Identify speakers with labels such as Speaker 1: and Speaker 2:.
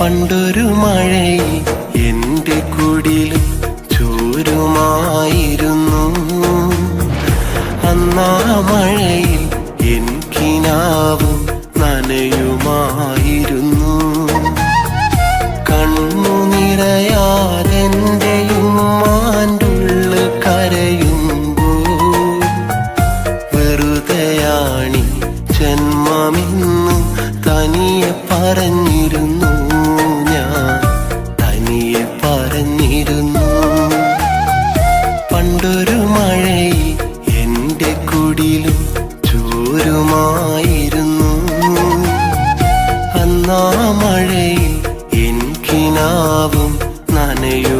Speaker 1: പണ്ടൊരു മഴയിൽ എന്റെ കുടിലും ചോരുമായിരുന്നു. അന്നാ മഴയിൽ എനിക്കിനാവും കിനാവും നനയുമായിരുന്നു. കണ്ണു നിറയാതെന്റെയും മാൻഡുള്ള കരയുമ്പോൾ വെറുതെയാണി ജന്മമിന്നു തനിയെ പറഞ്ഞിരുന്നു. കൊണ്ടൊരു മഴയിൽ എന്റെ കുടിലും ചോരുമായിരുന്നു. അന്നാ മഴയിൽ എൻ കിനാവും നനയു.